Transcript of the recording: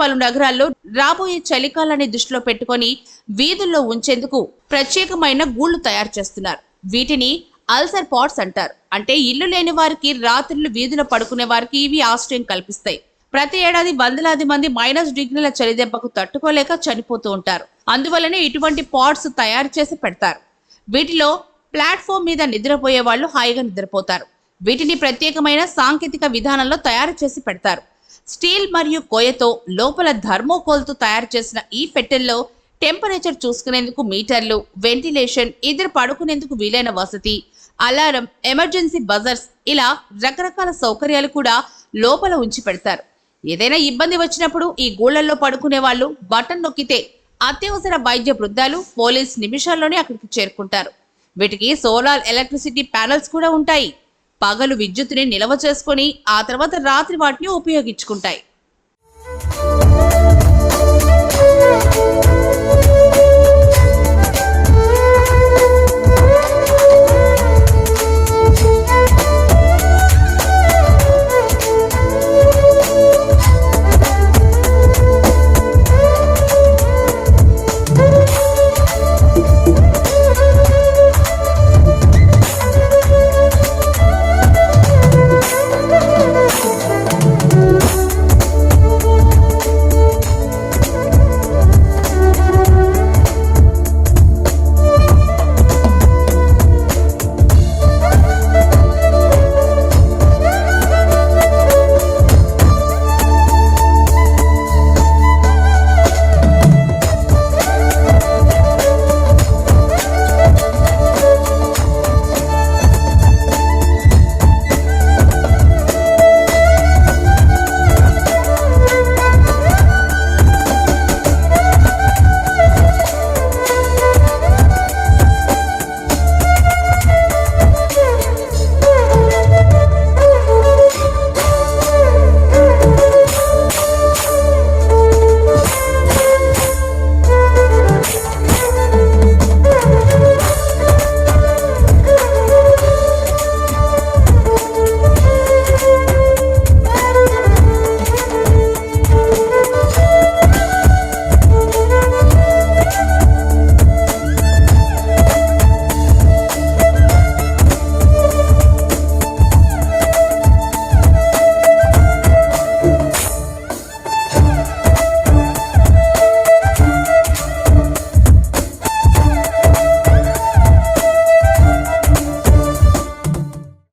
పలు నగరాల్లో రాబోయే చలికాలాన్ని దృష్టిలో పెట్టుకొని వీధుల్లో ఉంచేందుకు ప్రత్యేకమైన గూళ్ళు తయారు చేస్తున్నారు. వీటిని అల్సర్ పాట్స్ అంటారు. అంటే ఇల్లు లేని వారికి రాత్రులు వీధిలో పడుకునే వారికి ఇవి ఆశ్రయం కల్పిస్తాయి. ప్రతి ఏడాది వందలాది మంది మైనస్ డిగ్రీల చలిదెబ్బకు తట్టుకోలేక చనిపోతూ ఉంటారు. అందువలనే ఇటువంటి పాట్స్ తయారు చేసి పెడతారు. వీటిలో ప్లాట్ఫామ్ మీద నిద్రపోయే వాళ్ళు హాయిగా నిద్రపోతారు. వీటిని ప్రత్యేకమైన సాంకేతిక విధానంలో తయారు చేసి పెడతారు. స్టీల్ మరియు కోయతో లోపల థర్మోకోల్తో తయారు చేసిన ఈ పెట్టెల్లో టెంపరేచర్ చూసుకునేందుకు మీటర్లు వెంటిలేషన్ ఇద్దరు పడుకునేందుకు వీలైన వసతి అలారం ఎమర్జెన్సీ బజర్స్ ఇలా రకరకాల సౌకర్యాలు కూడా లోపల ఉంచి పెడతారు. ఏదైనా ఇబ్బంది వచ్చినప్పుడు ఈ గూళ్ళల్లో పడుకునే వాళ్ళు బటన్ నొక్కితే అత్యవసర వైద్య బృందాలు పోలీస్ నిమిషాల్లోనే అక్కడికి చేరుకుంటారు. వీటికి సోలార్ ఎలక్ట్రిసిటీ ప్యానల్స్ కూడా ఉంటాయి. పగలు విద్యుత్తుని నిల్వ చేసుకొని ఆ తర్వాత రాత్రి వాటిని ఉపయోగించుకుంటాయి.